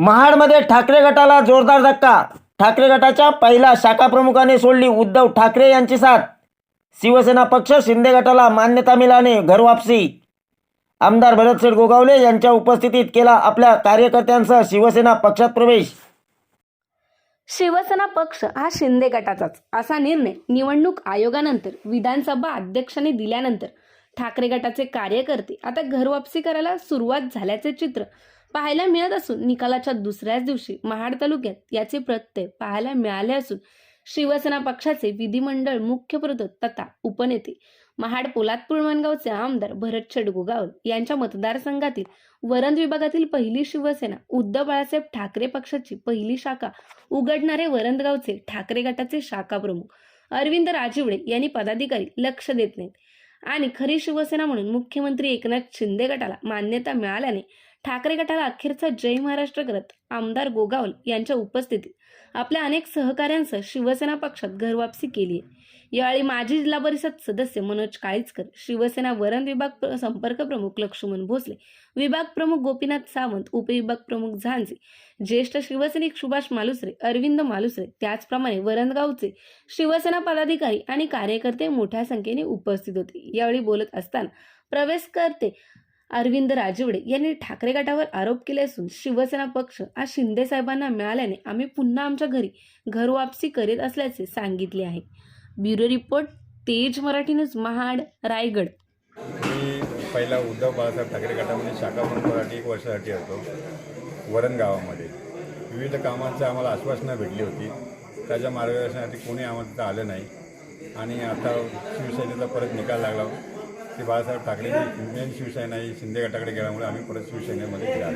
महाडमध्ये ठाकरे गटाला जोरदार धक्का. ठाकरे गटाच्या पहिल्या शाखा प्रमुखाने सोडली उद्धव ठाकरे यांची साथ. शिवसेना पक्ष शिंदे गटाला मान्यता मिळाने घरवापसी आमदार भरतसेठ गोगावले यांच्या उपस्थितीत केला आपल्या कार्यकर्त्यांसह शिवसेना पक्षात प्रवेश. शिवसेना पक्ष हा शिंदे गटाचाच. असा निर्णय निवडणूक आयोगानंतर विधानसभा अध्यक्षांनी दिल्यानंतर ठाकरे गटाचे कार्यकर्ते आता घरवापसी करायला सुरुवात झाल्याचे चित्र पाहायला मिळत असून निकालाच्या दुसऱ्याच दिवशी महाड तालुक्यात याचे प्रत्यय पाहायला मिळाले असून शिवसेना पक्षाचे विधिमंडळ मुख्य प्रदत तथा उपनेते महाड पोलादपूर मनगावचे आमदार भरत गोगावल यांच्या मतदारसंघातील वरंद विभागातील पहिली शिवसेना उद्धव बाळासाहेब ठाकरे पक्षाची पहिली शाखा उघडणारे वरंदगावचे ठाकरे गटाचे शाखा प्रमुख अरविंद राजिवडे यांनी पदाधिकारी लक्ष देत नाहीत. आणि खरी शिवसेना म्हणून मुख्यमंत्री एकनाथ शिंदे गटाला मान्यता मिळाल्याने ठाकरे गटाला अखेरचा जय महाराष्ट्र करत आमदार गोगावल यांच्या उपस्थितीत आपल्या अनेक सहकाऱ्यांसह शिवसेना पक्षात घरवापसी केली आहे. यावेळी माजी जिल्हा परिषद सदस्य मनोज काळीचकर शिवसेना वरण विभाग संपर्क प्रमुख लक्ष्मण भोसले विभाग प्रमुख गोपीनाथ सावंत उपविभाग प्रमुख झांजे ज्येष्ठ शिवसैनिक सुभाष मालुसरे अरविंद मालुसरे त्याचप्रमाणे वरणगावचे शिवसेना पदाधिकारी आणि कार्यकर्ते मोठ्या संख्येने उपस्थित होते. यावेळी बोलत असताना प्रवेश करते अरविंद राजवडे यांनी ठाकरे गटावर आरोप केले असून शिवसेना पक्ष आज शिंदे साहेबांना मिळाल्याने आम्ही पुन्हा आमच्या घरी घरवापसी करीत असल्याचे सांगितले आहे. ब्युरो रिपोर्ट तेज मराठी न्यूज महाड रायगड. पहिला उद्धव बाळासाहेब ठाकरे गटामध्ये शाखा प्रमुखासाठी एक वर्षासाठी होतो वरण गावामध्ये. विविध कामांचं आम्हाला आश्वासनं भेटली होती. त्याच्या मार्गदर्शनासाठी कोणी आम्हाला तिथं आलं नाही. आणि आता शिवसेनेचा परत निकाल लागला. ते बाळासाहेब ठाकरे मेन शिवसेना ही शिंदे गटाकडे गेल्यामुळे आम्ही परत शिवसेनेमध्ये गेला